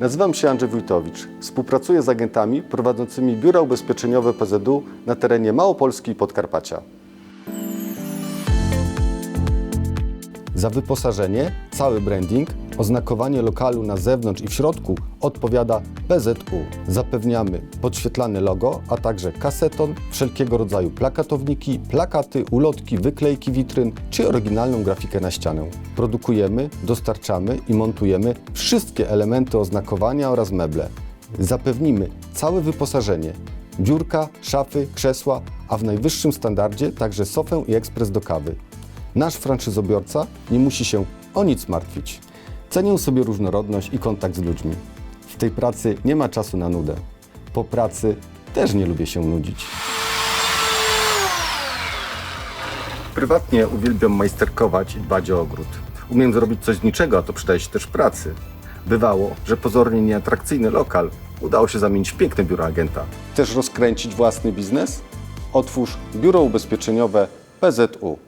Nazywam się Andrzej Wójtowicz. Współpracuję z agentami prowadzącymi biura ubezpieczeniowe PZU na terenie Małopolski i Podkarpacia. Za wyposażenie, cały branding, oznakowanie lokalu na zewnątrz i w środku odpowiada PZU. Zapewniamy podświetlane logo, a także kaseton, wszelkiego rodzaju plakatowniki, plakaty, ulotki, wyklejki witryn czy oryginalną grafikę na ścianę. Produkujemy, dostarczamy i montujemy wszystkie elementy oznakowania oraz meble. Zapewnimy całe wyposażenie. Biurka, szafy, krzesła, a w najwyższym standardzie także sofę i ekspres do kawy. Nasz franczyzobiorca nie musi się o nic martwić. Cenię sobie różnorodność i kontakt z ludźmi. W tej pracy nie ma czasu na nudę. Po pracy też nie lubię się nudzić. Prywatnie uwielbiam majsterkować i dbać o ogród. Umiem zrobić coś z niczego, a to przydaje się też w pracy. Bywało, że pozornie nieatrakcyjny lokal udało się zamienić w piękne biuro agenta. Chcesz rozkręcić własny biznes? Otwórz biuro ubezpieczeniowe PZU.